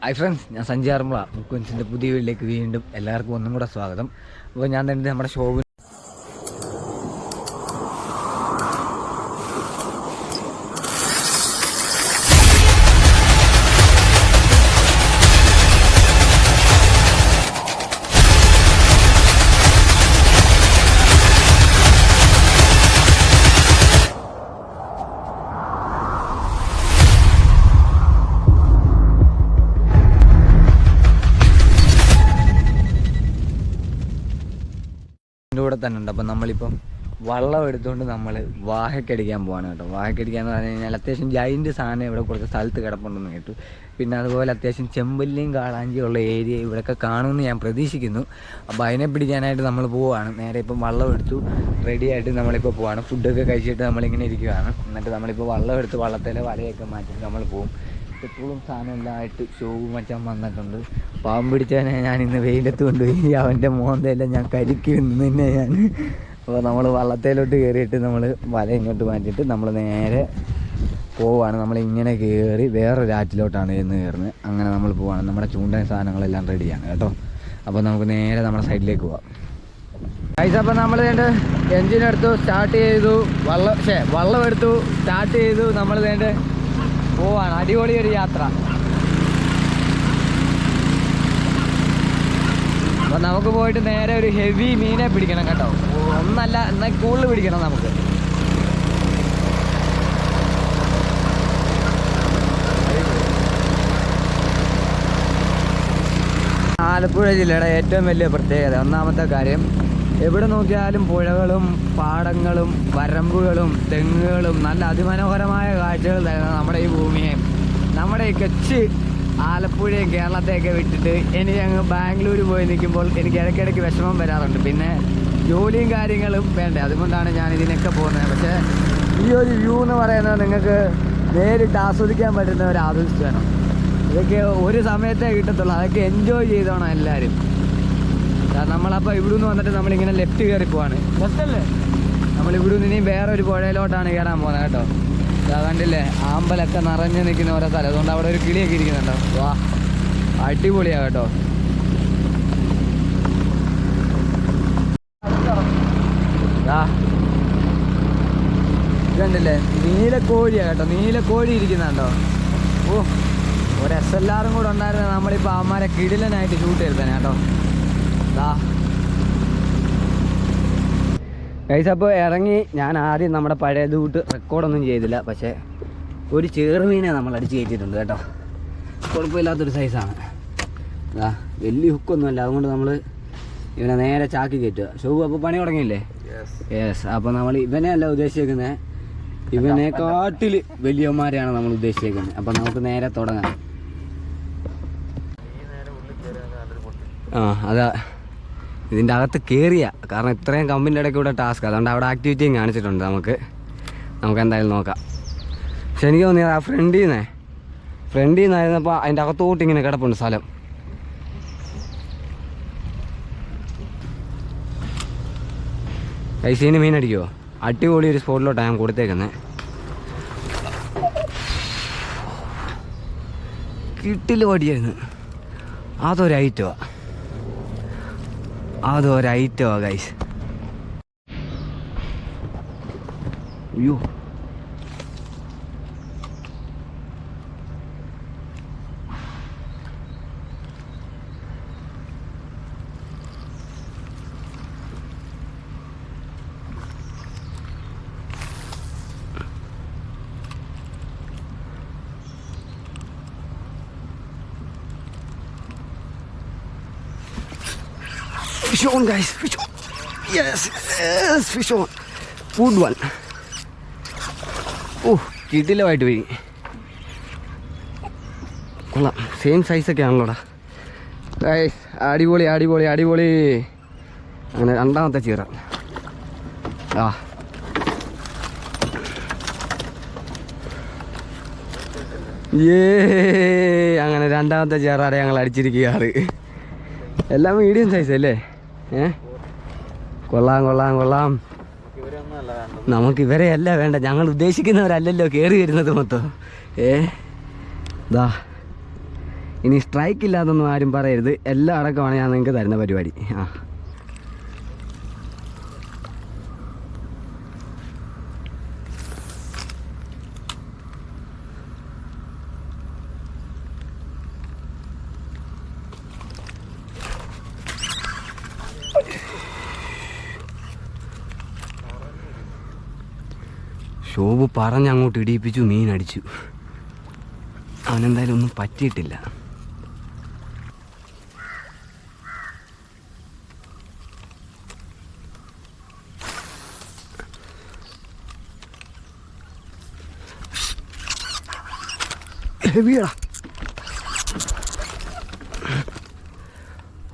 Hi friends ഞാൻ സഞ്ജയ് ആർമുള പുതിയ വീട്ടിലേക്ക് വീണ്ടും എല്ലാവർക്കും ഒന്നും കൂടെ സ്വാഗതം. അപ്പോൾ ഞാൻ തന്നെ നമ്മുടെ ഷോപ്പിൽ കൂടെ തന്നെ ഉണ്ട്. അപ്പം നമ്മളിപ്പം വള്ളം എടുത്തുകൊണ്ട് നമ്മൾ വാഹക്കടിക്കാൻ പോവാണ് കേട്ടോ. വാഹക്കടിക്കാന്ന് പറഞ്ഞു കഴിഞ്ഞാൽ അത്യാവശ്യം ജൈന്റ് സാധനം ഇവിടെ കുറച്ച് സ്ഥലത്ത് കിടപ്പുണ്ടെന്ന് കേട്ടു. പിന്നെ അതുപോലെ അത്യാവശ്യം ചെമ്പല്ലിയും കാളാഞ്ചിയും ഉള്ള ഏരിയ ഇവിടെയൊക്കെ കാണുമെന്ന് ഞാൻ പ്രതീക്ഷിക്കുന്നു. അപ്പോൾ അതിനെ പിടിക്കാനായിട്ട് നമ്മൾ പോവുകയാണ് നേരെ ഇപ്പം വള്ളം എടുത്തു. റെഡി ആയിട്ട് നമ്മളിപ്പോൾ പോവാണ്. ഫുഡൊക്കെ കഴിച്ചിട്ട് നമ്മളിങ്ങനെ ഇരിക്കുകയാണ് എന്നിട്ട് നമ്മളിപ്പോൾ വള്ളം എടുത്ത് വള്ളത്തിലെ വലയൊക്കെ മാറ്റിയിട്ട് നമ്മൾ പോകും പെട്രോളും സാധനം എല്ലാം ആയിട്ട് ഷൂ മച്ചാൻ വന്നിട്ടുണ്ട്. പാമ്പ് പിടിച്ചവനെ ഞാൻ ഇന്ന് വെയിലത്ത് കൊണ്ടുപോയി. അവന്റെ മോന്തയെല്ലാം ഞാൻ കരിക്കി നിന്ന് തന്നെ ഞാൻ. അപ്പോൾ നമ്മൾ വള്ളത്തേലോട്ട് കയറിയിട്ട് നമ്മൾ വല ഇങ്ങോട്ട് മാറ്റിയിട്ട് നമ്മൾ നേരെ പോവാണ്. നമ്മൾ ഇങ്ങനെ കയറി വേറൊരു ആറ്റിലോട്ടാണ് ഇന്ന് കയറുന്നത് അങ്ങനെ നമ്മൾ പോവാണ്. നമ്മുടെ ചൂണ്ടൻ സാധനങ്ങളെല്ലാം റെഡിയാണ് കേട്ടോ. അപ്പോൾ നമുക്ക് നേരെ നമ്മുടെ സൈഡിലേക്ക് പോവാം. ഗൈസ് അപ്പം നമ്മൾ വേണ്ട എൻജിൻ സ്റ്റാർട്ട് ചെയ്തു. വള്ളം ഷേ വള്ളം എടുത്തു സ്റ്റാർട്ട് ചെയ്തു. നമ്മൾ വേണ്ട പോവാണ്. അടിപൊളി ഒരു യാത്ര. അപ്പൊ നമുക്ക് പോയിട്ട് നേരെ ഒരു ഹെവി മീനെ പിടിക്കണം കേട്ടോ. ഒന്നല്ല എന്നാൽ കൂടുതൽ പിടിക്കണം നമുക്ക്. ആലപ്പുഴ ജില്ലയുടെ ഏറ്റവും വലിയ പ്രത്യേകത ഒന്നാമത്തെ കാര്യം എവിടെ നോക്കിയാലും പുഴകളും പാടങ്ങളും വരമ്പുകളും തെങ്ങുകളും നല്ല അതിമനോഹരമായ കാഴ്ചകൾ തരുന്ന നമ്മുടെ ഈ ഭൂമിയെ. നമ്മുടെ ഈ കച്ച് ആലപ്പുഴയും കേരളത്തെയൊക്കെ വിട്ടിട്ട് ഇനി അങ്ങ് ബാംഗ്ലൂർ പോയി നിൽക്കുമ്പോൾ എനിക്ക് ഇടയ്ക്കിടയ്ക്ക് വിഷമം വരാറുണ്ട്. പിന്നെ ജോലിയും കാര്യങ്ങളും വേണ്ടേ? അതുകൊണ്ടാണ് ഞാൻ ഇതിനൊക്കെ പോകുന്നത്. പക്ഷേ ഈ ഒരു വ്യൂ എന്ന് പറയുന്നത് നിങ്ങൾക്ക് നേരിട്ട് ആസ്വദിക്കാൻ പറ്റുന്ന ഒരു ആസ്വദിച്ച് വേണം. ഇതൊക്കെ ഒരു സമയത്തേ കിട്ടത്തുള്ളൂ. അതൊക്കെ എൻജോയ് ചെയ്തോണം എല്ലാവരും. നമ്മളപ്പോൾ ഇവിടുന്ന് വന്നിട്ട് നമ്മളിങ്ങനെ ലെഫ്റ്റ് കയറി പോവാണ്. നമ്മൾ നമ്മൾ നിന്ന് ഇനി വേറെ ഒരു പുഴയിലോട്ടാണ് കയറാൻ പോകുന്നത് കേട്ടോ. ഇതാ കണ്ടില്ലേ ആമ്പലൊക്കെ നിറഞ്ഞു നിൽക്കുന്ന ഓരോ സ്ഥലം. അതുകൊണ്ട് അവിടെ ഒരു കിളിയൊക്കെ ഇരിക്കുന്നുണ്ടോ? വാ അടിപൊളിയാ കേട്ടോ. ദാ. ഇത് കണ്ടില്ലേ നീലക്കോഴിയാ കേട്ടോ. നീലക്കോഴി ഇരിക്കുന്നുണ്ടോ? ഓ ഒരു എസ് എല്ലാറും കൂടെ ഉണ്ടായിരുന്ന നമ്മളിപ്പോൾ അമ്മമാരെ കിടിലനായിട്ട് ഷൂട്ട് ചെയ്തേനെ കേട്ടോ. ഗൈസ് അപ്പോൾ ഇറങ്ങി. ഞാൻ ആദ്യം നമ്മുടെ പഴയ കൂട്ട് റെക്കോർഡൊന്നും ചെയ്തില്ല. പക്ഷേ ഒരു ചേറുമീനെ നമ്മൾ അടിച്ച് കയറ്റിയിട്ടുണ്ട് കേട്ടോ. കുഴപ്പമില്ലാത്തൊരു സൈസാണ് അതാ വലിയ ഹുക്കൊന്നുമല്ല അതുകൊണ്ട് നമ്മൾ ഇവനെ നേരെ ചാക്കി കയറ്റുക. ഷൂ അപ്പോൾ പണി തുടങ്ങിയില്ലേ? യെസ് അപ്പോൾ നമ്മൾ ഇവനെ അല്ല ഉദ്ദേശിക്കുന്നത് ഇവനെ കാട്ടിൽ വലിയമാരെയാണ് നമ്മൾ ഉദ്ദേശിക്കുന്നത് അപ്പോൾ നമുക്ക് നേരെ തുടങ്ങാം. ആ അതാ. ഇതിന്റെ അകത്ത് കയറിയ കാരണം ഇത്രയും കമ്പിന്റെ ഇടയ്ക്ക് കൂടെ ടാസ്ക് അതുകൊണ്ട് അവിടെ ആക്ടിവിറ്റിയും കാണിച്ചിട്ടുണ്ട് നമുക്ക്. നമുക്ക് എന്തായാലും നോക്കാം. പക്ഷെ എനിക്ക് തോന്നിയത് ആ ഫ്രണ്ടിൽ നിന്നേ ഫ്രണ്ടിൽ നിന്നായിരുന്നപ്പോൾ അതിന്റെ അകത്തോട്ട് ഇങ്ങനെ കിടപ്പുണ്ട് സ്ഥലം. കൈസീന് മീൻ അടിപൊളി ഒരു സ്പോട്ടിലോട്ടാണ് ഞാൻ കൊടുത്തേക്കുന്നത് കിട്ടിൽ പടിയായിരുന്നു അതൊരൈറ്റമാ അതൊരൈറ്റമാ ഗൈസ് അയ്യോ. Fish on, guys. Fish on. Yes, yes, fish on. Good one. ഓ കിടിലമായിട്ട് വീ കൊള്ളാം. സെയിം സൈസൊക്കെ ആണല്ലോടാ. ഗൈസ് അടിപൊളി അടിപൊളി അടിപൊളി. അങ്ങനെ രണ്ടാമത്തെ ചീറ ആ. ഏ അങ്ങനെ രണ്ടാമത്തെ ചേറാടെ ഞങ്ങൾ അടിച്ചിരിക്കുകയാണ്. എല്ലാം മീഡിയം സൈസ് അല്ലേ? ഏ? കൊള്ളാം കൊള്ളാം കൊള്ളാം. നമുക്ക് ഇവരെ അല്ല വേണ്ട. ഞങ്ങൾ ഉദ്ദേശിക്കുന്നവരല്ലല്ലോ കയറി വരുന്നത് മൊത്തം. ഏ? ദാ. ഇനി സ്ട്രൈക്ക് ഇല്ലാതൊന്നും ആരും പറയരുത്. എല്ലാം അടക്കമാണ് ഞാൻ നിങ്ങൾക്ക് തരുന്ന പരിപാടി. ആ. ഷോബ് പറഞ്ഞ് അങ്ങോട്ട് ഇടിയിപ്പിച്ചു മീൻ അടിച്ചു. അവനെന്തായാലും ഒന്നും പറ്റിയിട്ടില്ല.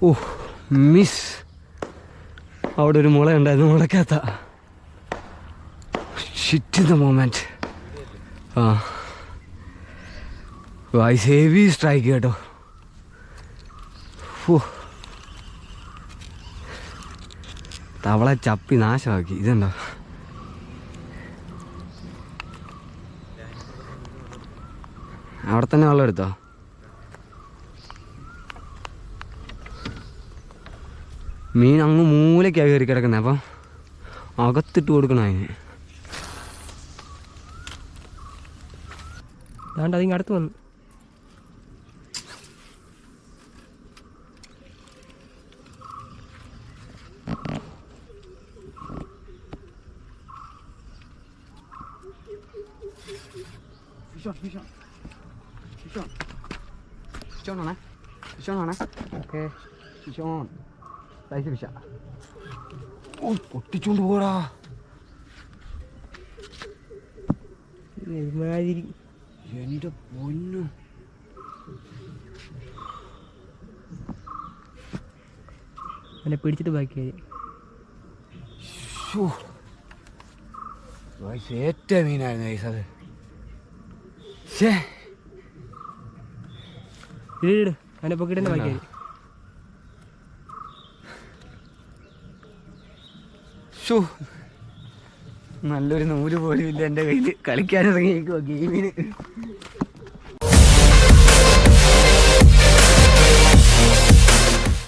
ഓ മിസ്. അവിടെ ഒരു മുള ഉണ്ടായിരുന്നു മുളക്കാത്ത ഷിറ്റ് ദ മൊമെന്റ് ആ. വൈസ് ഹെവി സ്ട്രൈക്ക് കേട്ടോ? ഫു. തവള ചപ്പി നാശമാക്കി. ഇതുണ്ടോ അവിടെ തന്നെ വെള്ളം എടുത്തോ? മീൻ അങ്ങ് മൂലയ്ക്കാണ് കയറി കിടക്കുന്നത് അപ്പം അകത്തിട്ട് കൊടുക്കണം അതിന്. അതുകൊണ്ട് അതിങ്ങ് അടുത്ത് വന്നു. പൊട്ടിച്ചോണ്ട് പോടാ. ഒരുമാതിരി എന്റെ പൊന്നു. അവനെ പിടിച്ചിട്ട് ബാക്കിയായി ഏറ്റ മീനായിരുന്നു ഗൈസ് അത്. ഇട് അവനെ പൊക്കിട്ട് തന്നെ ബാക്കിയായി ഷോ നല്ലൊരു നൂൽ പോലും ഇല്ല എന്റെ കയ്യിൽ കളിക്കാനിറങ്ങിയേക്കുവാ ഗെയിമിന്.